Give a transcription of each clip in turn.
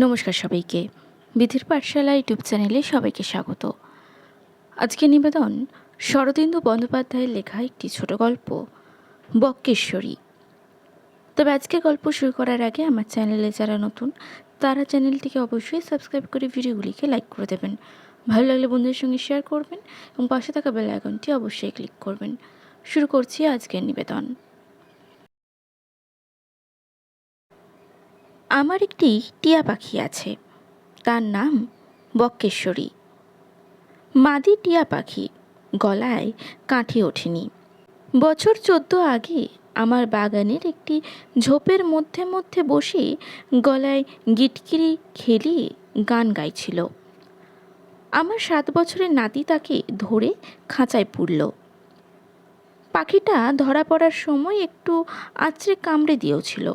নমস্কার সবাইকে। বিধির পাঠশালা ইউটিউব চ্যানেলে সবাইকে স্বাগত। আজকে নিবেদন, শরদিন্দু বন্দ্যোপাধ্যায়ের লেখা একটি ছোট গল্প, বক্কেশ্বরী। তবে আজকে গল্প শুরু করার আগে আমার চ্যানেলে যারা নতুন, তারা চ্যানেলটিকে অবশ্যই সাবস্ক্রাইব করে ভিডিওগুলিকে লাইক করে দেবেন। ভালো লাগলে বন্ধুদের সঙ্গে শেয়ার করবেন এবং পাশে থাকা বেল আইকনটি অবশ্যই ক্লিক করবেন। শুরু করছি আজকের নিবেদন। আমার একটি টিয়া পাখি আছে। তার নাম বক্কেশ্বরী। মাদি টিয়া পাখি গলায় কাঠি ওঠেনি। বছর চোদ্দ আগে আমার বাগানের একটি ঝোপের মধ্যে মধ্যে বসে গলায় গিটকিরি খেলিয়ে গান গাইছিল। আমার সাত বছরের নাতি তাকে ধরে খাঁচায় পুরল পাখিটা ধরা পড়ার সময় একটু আঁচড়ে কামড়ে দিয়েছিল।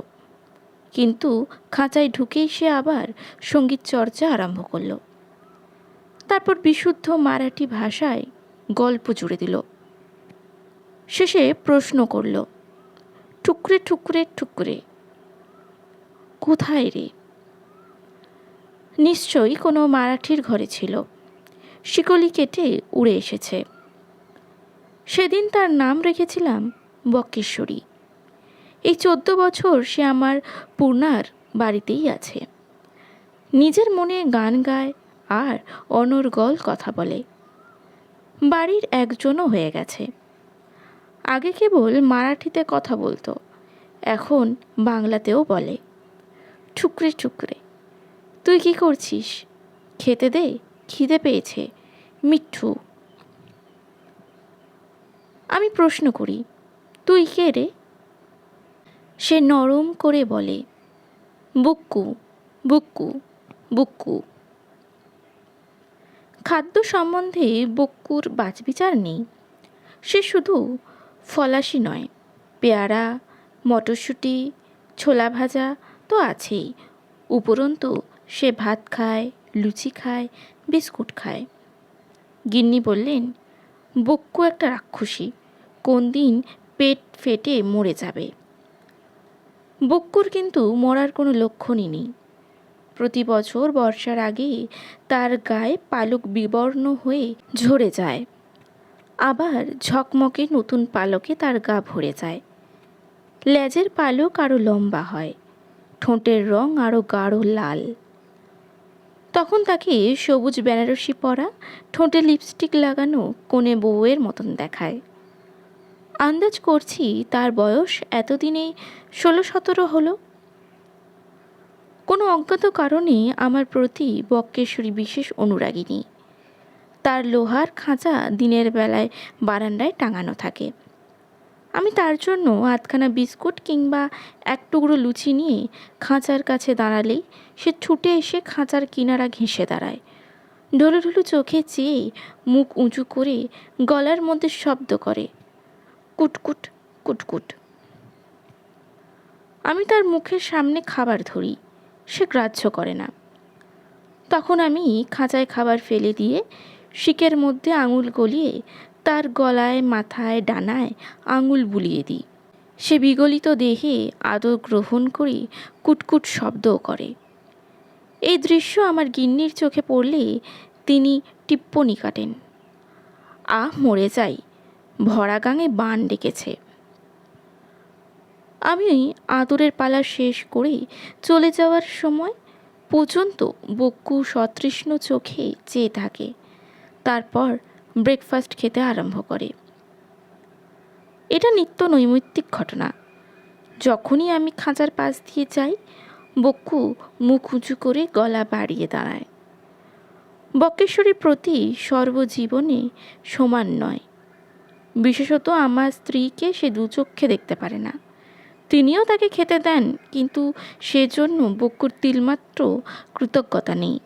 কিন্তু খাঁচায় ঢুকেই সে আবার সংগীত চর্চা আরম্ভ করল। তারপর বিশুদ্ধ মারাঠি ভাষায় গল্প জুড়ে দিল। শেষে প্রশ্ন করল, টুকরে টুকরে টুকরে, কোথায় রে? নিশ্চয়ই কোনো মারাঠির ঘরে ছিল। শিকলি কেটে উড়ে এসেছে। সেদিন তার নাম রেখেছিলাম বক্কেশ্বরী। চোদ্দ বছর সে আমার পূর্ণার বাড়িতেই আছে। নিজের মনে গান গায় আর অনর্গল কথা বলে। বাড়ির একজনও হয়ে গেছে। আগে কেবল মারাঠিতে কথা বলতো, এখন বাংলাতেও বলে। ঠুকরে ঠুকরে, তুই কি করছিস? খেতে দে, খিদে পেয়েছে, মিঠু। আমি প্রশ্ন করি, তুই কে রে? সে নরম করে বলে, বুক্কু বুক্কু বুক্কু। খাদ্য সম্বন্ধে বক্কুর বাছবিচার নেই। সে শুধু ফলাশি নয়, পেয়ারা, মটরশুঁটি, ছোলা ভাজা তো আছেই। উপরন্তু সে ভাত খায়, লুচি খায়, বিস্কুট খায়। গিন্নি বললেন, বক্কু একটা রাক্ষসী কোন দিন পেট ফেটে মরে যাবে। বক্কুর কিন্তু মরার কোনো লক্ষণই নেই। প্রতি বছর বর্ষার আগে তার গায়ে পালক বিবর্ণ হয়ে ঝরে যায়। আবার ঝকমকে নতুন পালকে তার গা ভরে যায়। লেজের পালক আরও লম্বা হয়, ঠোঁটের রং আরও গাঢ় লাল। তখন তাকে সবুজ বেনারসি পরা, ঠোঁটে লিপস্টিক লাগানো কোণে বউয়ের মতন দেখায়। আন্দাজ করছি তার বয়স এতদিনে ষোলো সতেরো হলো। কোনো অজ্ঞাত কারণে আমার প্রতি বক্কেশ্বরী বিশেষ অনুরাগিনী। তার লোহার খাঁচা দিনের বেলায় বারান্দায় টাঙানো থাকে। আমি তার জন্য আধখানা বিস্কুট কিংবা এক টুকরো লুচি নিয়ে খাঁচার কাছে দাঁড়ালেই সে ছুটে এসে খাঁচার কিনারা ঘেঁষে দাঁড়ায়। ঢোলো ঢোলো চোখে চেয়ে মুখ উঁচু করে গলার মধ্যে শব্দ করে। কুটকুট কুটকুট আমি তার মুখের সামনে খাবার ধরি, সে গ্রাহ্য করে না। তখন আমি খাঁচায় খাবার ফেলে দিয়ে শিকের মধ্যে আঙুল গলিয়ে তার গলায়, মাথায়, ডানায় আঙুল বুলিয়ে দিই। সে বিগলিত দেহে আদর গ্রহণ করে কুটকুট শব্দও করে। এই দৃশ্য আমার গিন্নির চোখে পড়লে তিনি টিপ্পনি কাটেন। আহ, মরে যাই। ভরা গাঙে বান ডেকেছে। আমি আদরের পালা শেষ করে চলে যাওয়ার সময় পর্যন্ত বক্কু সতৃষ্ণ চোখে চেয়ে থাকে। তারপর ব্রেকফাস্ট খেতে আরম্ভ করে। এটা নিত্য নৈমিত্তিক ঘটনা। যখনই আমি খাঁচার পাশ দিয়ে যাই বক্কু মুখ উঁচু করে গলা বাড়িয়ে দাঁড়ায়। বক্কেশ্বরীর প্রতি সর্বজীবনে সমান নয়। বিশেষত আমার স্ত্রীকে সে দু চক্ষে দেখতে পারে না। তিনিও তাকে খেতে দেন, কিন্তু সেজন্য বকুর তিলমাত্র কৃতজ্ঞতা নেই।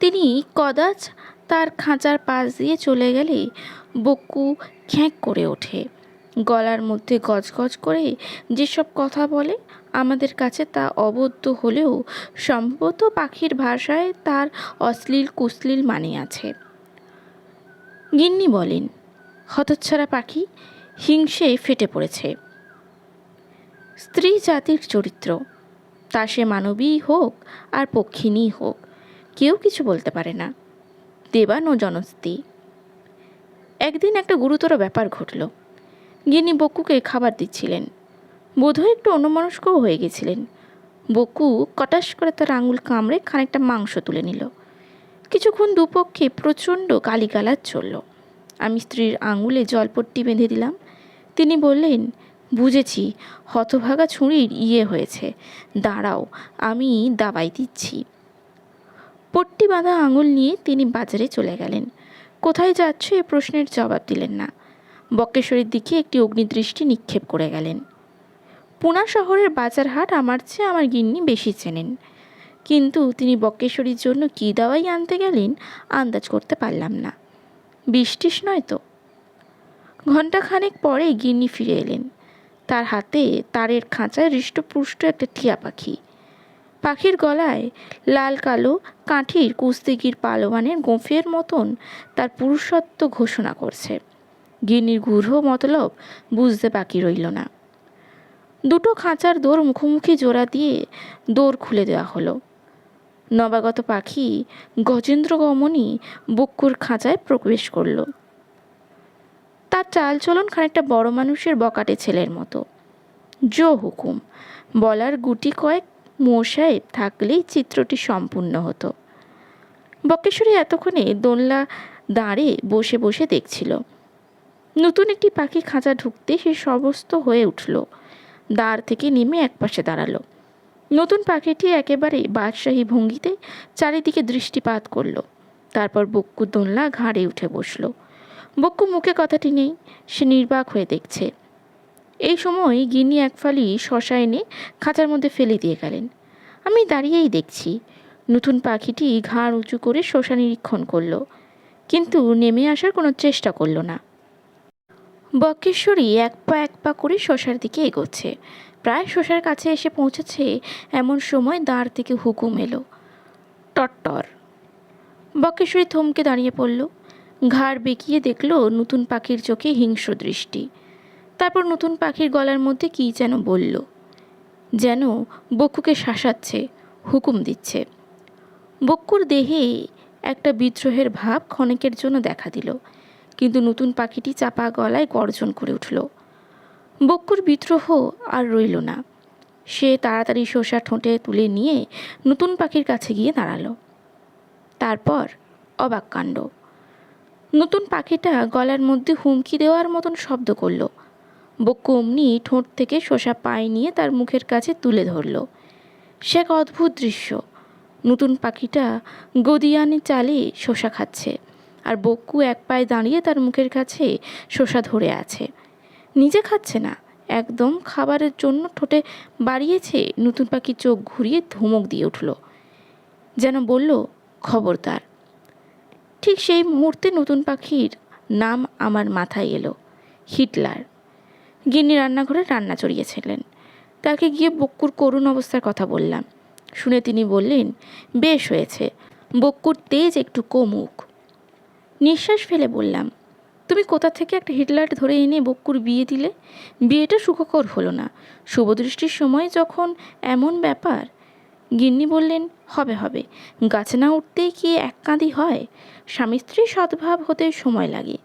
তিনি কদাচ তার খাঁচার পাশ দিয়ে চলে গেলে বকু খ্যাঁক করে ওঠে। গলার মধ্যে গজগজ করে যেসব কথা বলে, আমাদের কাছে তা অবদ্ধ হলেও সম্ভবত পাখির ভাষায় তার অশ্লীল কুশ্লীল মানে আছে। গিন্নি বলেন হতচ্ছাড়া পাখি হিংসে ফেটে পড়েছে। স্ত্রী জাতির চরিত্র, তা সে মানবীই হোক আর পক্ষিণীই হোক, কেউ কিছু বলতে পারে না। দেবান ও জনস্তি একদিন একটা গুরুতর ব্যাপার ঘটল। গিন্নি বকুকে খাবার দিচ্ছিলেন। বোধহয় একটু অন্যমনস্কও হয়ে গেছিলেন। বকু কটাস করে তার আঙুল কামড়ে খানিকটা মাংস তুলে নিল। কিছুক্ষণ দুপক্ষে প্রচণ্ড গালিগালাজ চলল। আমি স্ত্রীর আঙুলে জলপট্টি বেঁধে দিলাম। তিনি বললেন, বুঝেছি, হতভাগা ছুরির ইয়ে হয়েছে। দাঁড়াও, আমি দাবাই দিচ্ছি। পট্টি বাঁধা আঙুল নিয়ে তিনি বাজারে চলে গেলেন। কোথায় যাচ্ছে? এ প্রশ্নের জবাব দিলেন না। বক্রেশ্বরীর দিকে একটি অগ্নিদৃষ্টি নিক্ষেপ করে গেলেন। পুনা শহরের বাজার হাট আমার চেয়ে আমার গিন্নি বেশি চেনেন। কিন্তু তিনি বক্রেশ্বরীর জন্য কী দাওয়াই আনতে গেলেন, আন্দাজ করতে পারলাম না। বৃষ্টিস নয় তো? ঘণ্টাখানেক পরে গিন্নি ফিরে এলেন। তার হাতে তারের খাঁচায় হৃষ্টপুষ্ট একটা টিয়া পাখি। পাখির গলায় লাল কালো কাঠির কুস্তিগির পালোয়ানের গোঁফের মতন তার পুরুষত্ব ঘোষণা করছে। গিন্নির গূঢ় মতলব বুঝতে বাকি রইল না। দুটো খাঁচার দোর মুখোমুখি জোড়া দিয়ে দোর খুলে দেওয়া হলো। নবাগত পাখি গজেন্দ্র গমনী বক্কুর খাঁচায় প্রবেশ করল। তার চালচলন খানিকটা বড় মানুষের বকাটে ছেলের মতো। জো হুকুম, বলার গুটি কয়েক মোসাহেব থাকলেই চিত্রটি সম্পূর্ণ হতো। বক্রেশ্বরী এতক্ষণে দোলনা দাঁড়ে বসে বসে দেখছিল। নতুন একটি পাখি খাঁচা ঢুকতে সে সমস্ত হয়ে উঠল। দাঁড় থেকে নেমে একপাশে দাঁড়াল। নতুন পাখিটি একেবারে বাদশাহী ভঙ্গিতে চারিদিকে দৃষ্টিপাত করল। তারপর বক্কু দোলনা ঘাড়ে উঠে বসল। বক্কু মুখে কথাটি নেই, সে নির্বাক হয়ে দেখছে। এই সময় গিনি এক ফালি শশা এনে খাঁচার মধ্যে ফেলে দিয়ে গেলেন। আমি দাঁড়িয়েই দেখছি, নতুন পাখিটি ঘাড় উঁচু করে শশা নিরীক্ষণ করল, কিন্তু নেমে আসার কোনো চেষ্টা করল না। বক্রেশ্বরী এক পা এক পা করে শশার দিকে এগোচ্ছে। প্রায় শশার কাছে এসে পৌঁছেছে, এমন সময় দাঁড় থেকে হুকুম এলো। টট্টর। বক্রেশ্বরী থমকে দাঁড়িয়ে পড়ল। ঘাড় বেঁকিয়ে দেখল নতুন পাখির চোখে হিংস্র দৃষ্টি। তারপর নতুন পাখির গলার মধ্যে কী যেন বলল। যেন বক্ষুকে শাসাচ্ছে, হুকুম দিচ্ছে। বক্ষুর দেহে একটা বিদ্রোহের ভাব ক্ষণেকের জন্য দেখা দিল। কিন্তু নতুন পাখিটি চাপা গলায় গর্জন করে উঠল। বক্ষুর বিদ্রোহ আর রইল না। সে তাড়াতাড়ি শসা ঠোঁটে তুলে নিয়ে নতুন পাখির কাছে গিয়ে দাঁড়াল। তারপর অবাক কাণ্ড। নতুন পাখিটা গলার মধ্যে হুমকি দেওয়ার মতন শব্দ করল। বক্কু অমনি ঠোঁট থেকে শসা পায়ে নিয়ে তার মুখের কাছে তুলে ধরল। সে এক অদ্ভুত দৃশ্য। নতুন পাখিটা গদিয়ানি চালে শসা খাচ্ছে আর বক্কু এক পায়ে দাঁড়িয়ে তার মুখের কাছে শসা ধরে আছে। নিজে খাচ্ছে না। একদম খাবারের জন্য ঠোঁটে বাড়িয়েছে, নতুন পাখি চোখ ঘুরিয়ে ধমক দিয়ে উঠল। যেন বলল, খবরদার। ঠিক সেই মুহূর্তে নতুন পাখির নাম আমার মাথায় এলো, হিটলার। গিন্নি রান্নাঘরে রান্না চড়িয়েছিলেন। তাকে গিয়ে বক্কুর করুণ অবস্থার কথা বললাম। শুনে তিনি বললেন, বেশ হয়েছে, বক্কুর তেজ একটু কমুক। নিঃশ্বাস ফেলে বললাম তুমি কোথা থেকে একটা হিটলার ধরে এনে বক্কুর বিয়ে দিলে? বিয়েটা সুখকর হলো না। শুভদৃষ্টির সময় যখন এমন ব্যাপার, গিন্নি বললেন, হবে হবে। গাছে না উঠতেই কি এক কাঁদি হয়? স্বামী স্ত্রী সদ্ভাব হতে সময় লাগে।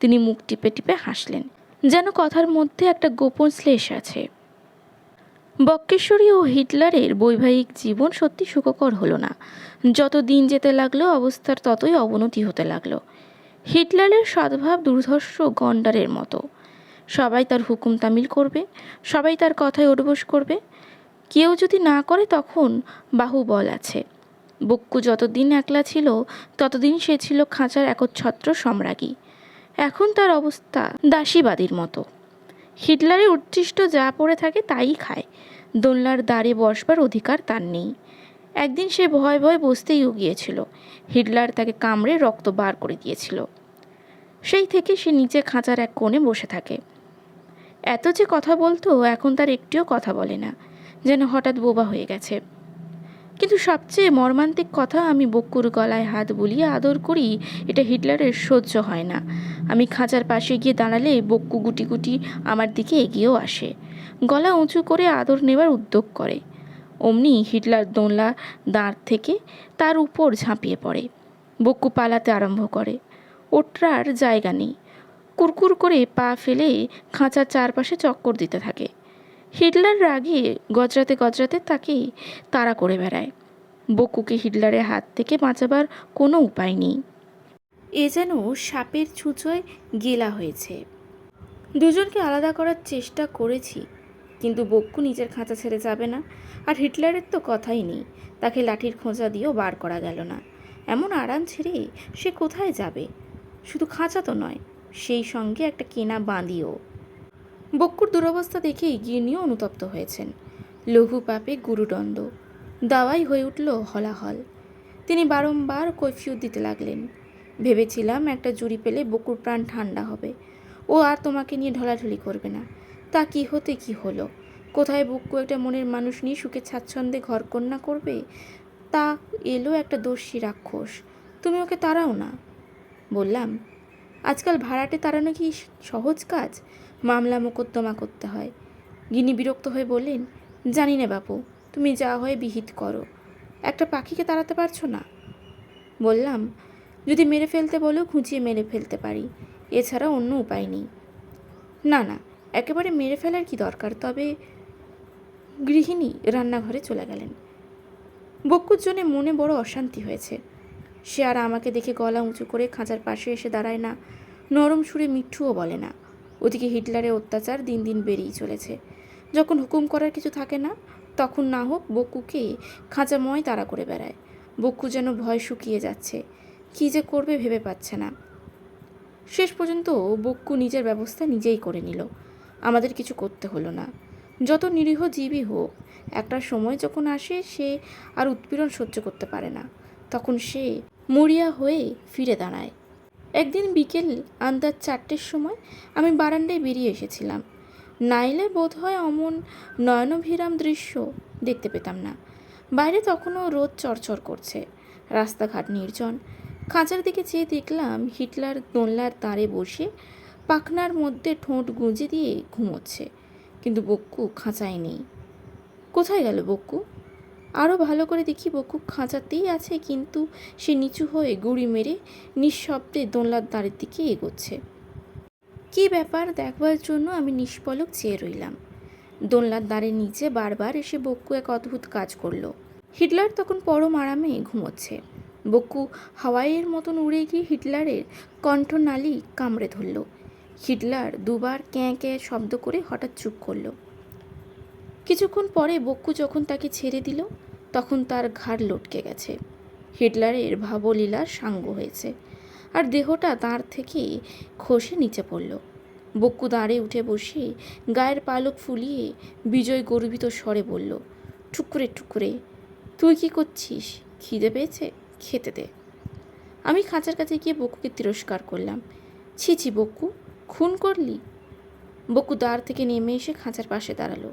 তিনি মুখ টিপে টিপে হাসলেন। যেন কথার মধ্যে একটা গোপন শ্লেষ আছে। বক্রেশ্বরী ও হিটলারের বৈবাহিক জীবন সত্যি সুখকর হলো না। যত দিন যেতে লাগল, অবস্থার ততই অবনতি হতে লাগল। হিটলারের সদ্ভাব দুর্ধর্ষ গন্ডারের মতো। সবাই তার হুকুম তামিল করবে, সবাই তার কথায় ওঠবোস করবে। কেউ যদি না করে তখন বাহুবল আছে। বক্কু যতদিন একলা ছিল, ততদিন সে ছিল খাঁচার একচ্ছত্র সম্রাজ্ঞী। এখন তার অবস্থা দাসীবাদীর মতো। হিটলারের উচ্ছিষ্ট যা পড়ে থাকে তাই খায়। দোলনার দ্বারে বসবার অধিকার তার নেই। একদিন সে ভয় ভয় বসতেই গিয়েছিল হিটলার তাকে কামড়ে রক্ত বার করে দিয়েছিল। সেই থেকে সে নিচে খাঁচার এক কোণে বসে থাকে। এত যে কথা বলতো, এখন তার একটিও কথা বলে না, যেন হঠাৎ বোবা হয়ে গেছে। কিন্তু সবচেয়ে মর্মান্তিক কথা, আমি বক্কুর গলায় হাত বুলিয়ে আদর করি, এটা হিটলারের সহ্য হয় না। আমি খাঁচার পাশে গিয়ে দাঁড়ালে বক্কু গুটি গুটি আমার দিকে এগিয়েও আসে। গলা উঁচু করে আদর নেবার উদ্যোগ করে। অমনি হিটলার দোনলা দাঁড় থেকে তার উপর ঝাঁপিয়ে পড়ে। বক্কু পালাতে আরম্ভ করে। ওটার জায়গা নেই। কুরকুর করে পা ফেলে খাঁচার চারপাশে চক্কর দিতে থাকে। হিটলার রাগে গজরাতে গজরাতে তাকে তাড়া করে বেড়ায়। বকুকে হিটলারের হাত থেকে বাঁচাবার কোনো উপায় নেই। এ যেন সাপের ছুঁচোয় গেলা হয়েছে। দুজনকে আলাদা করার চেষ্টা করেছি, কিন্তু বক্কু নিজের খাঁচা ছেড়ে যাবে না। আর হিটলারের তো কথাই নেই, তাকে লাঠির খোঁজা দিয়েও বার করা গেল না। এমন আরাম ছেড়ে সে কোথায় যাবে? শুধু খাঁচা তো নয়, সেই সঙ্গে একটা কেনা বাঁধিও। বক্কুর দুরবস্থা দেখেই গির্নিও অনুতপ্ত হয়েছেন। লঘু পাপে গুরুদণ্ড, দাওয়াই হয়ে উঠল হলাহল। তিনি বারংবার কৈফিয়ত দিতে লাগলেন। ভেবেছিলাম একটা জুড়ি পেলে বকুর প্রাণ ঠান্ডা হবে। ও আর তোমাকে নিয়ে ঢলাঢলি করবে না। তা কি হতে কি হলো? কোথায় বক্কু একটা মনের মানুষ নিয়ে সুখে স্বাচ্ছন্দ্যে ঘরকন্যা করবে? তা এলো একটা দস্যি রাক্ষস। তুমি ওকে তাড়াও না। বললাম, আজকাল ভাড়াটে তাড়ানো কি সহজ কাজ? মামলা মোকদ্দমা করতে হয়। গিনি বিরক্ত হয়ে বললেন, জানি না বাপু, তুমি যা হয় বিহিত করো। একটা পাখিকে তাড়াতে পারছ না? বললাম, যদি মেরে ফেলতে বলো, খুঁচিয়ে মেরে ফেলতে পারি। এছাড়া অন্য উপায় নেই। না না, একেবারে মেরে ফেলার কি দরকার? তবে গৃহিণী রান্নাঘরে চলে গেলেন। বক্কুর জন্যে মনে বড় অশান্তি হয়েছে। সে আর আমাকে দেখে গলা উঁচু করে খাঁচার পাশে এসে দাঁড়ায় না। নরম সুরে মিঠুও বলে না। ওদিকে হিটলারের অত্যাচার দিন দিন বেড়েই চলেছে। যখন হুকুম করার কিছু থাকে না, তখন না হোক বক্কুকে খাঁচাময় তাড়া করে বেড়ায়। বক্কু যেন ভয় শুকিয়ে যাচ্ছে। কী যে করবে ভেবে পাচ্ছে না। শেষ পর্যন্ত বক্কু নিজের ব্যবস্থা নিজেই করে নিল। আমাদের কিছু করতে হলো না। যত নিরীহ জীবই হোক, একটা সময় যখন আসে, সে আর উৎপীড়ন সহ্য করতে পারে না। তখন সে মরিয়া হয়ে ফিরে দাঁড়ায়। একদিন বিকেল আন্দাজ চারটের সময় আমি বারান্দায় বেরিয়ে এসেছিলাম। নাইলে বোধ হয় অমন নয়নভিরাম দৃশ্য দেখতে পেতাম না। বাইরে তখনও রোদ চরচর করছে। রাস্তাঘাট নির্জন। খাঁচার দিকে চেয়ে দেখলাম হিটলার দোলনার তারে বসে পাখনার মধ্যে ঠোঁট গুঁজে দিয়ে ঘুমোচ্ছে। কিন্তু বক্কু খাঁচায় নেই। কোথায় গেল বক্কু? আরও ভালো করে দেখি, বকু খাঁচাতেই আছে, কিন্তু সে নিচু হয়ে গুড়ি মেরে নিঃশব্দে দোলনার দ্বারের দিকে এগোচ্ছে। কী ব্যাপার? দেখবার জন্য আমি নিষ্পলক চেয়ে রইলাম। দোলনার দ্বারের নিচে বারবার এসে বক্কু এক অদ্ভুত কাজ করল। হিটলার তখন পরম আরামে ঘুমোচ্ছে। বক্কু হাওয়াইয়ের মতন উড়ে গিয়ে হিটলারের কণ্ঠনালী কামড়ে ধরল। হিটলার দুবার ক্যাঁ ক্যাঁ শব্দ করে হঠাৎ চুপ করল। কিছুক্ষণ পরে বক্কু যখন তাকে ছেড়ে দিল, তখন তার ঘাড় লটকে গেছে। হিটলারের ভাবলীলা সাঙ্গ হয়েছে, আর দেহটা তার থেকে খসে নিচে পড়ল। বক্কু দাঁড়ে উঠে বসে গায়ের পালক ফুলিয়ে বিজয় গর্বিত স্বরে বলল টুকুরে টুকুরে তুই কি করছিস? খিদে পেয়েছে? খেতে দে। আমি খাঁচার কাছে গিয়ে বকুকে তিরস্কার করলাম, ছি ছি, বক্কু, খুন করলি? বকু দ্বার থেকে নেমে এসে খাঁচার পাশে দাঁড়াল।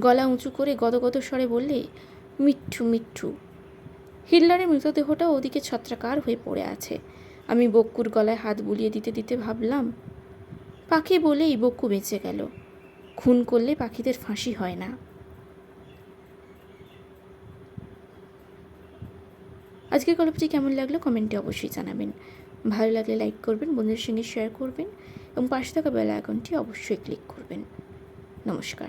গলা উঁচু করে গদগদ স্বরে বললে, মিঠু মিঠু। হিটলারের মৃতদেহটা ওদিকে ছত্রাকার হয়ে পড়ে আছে। আমি বক্কুর গলায় হাত বুলিয়ে দিতে দিতে ভাবলাম, পাখি বলেই বক্কু বেঁচে গেল। খুন করলে পাখিদের ফাঁসি হয় না। আজকের গল্পটি কেমন লাগল কমেন্টে অবশ্যই জানাবেন। ভালো লাগলে লাইক করবেন, বন্ধুদের সঙ্গে শেয়ার করবেন এবং পাশে থাকা বেল আইকনটি অবশ্যই ক্লিক করবেন। নমস্কার।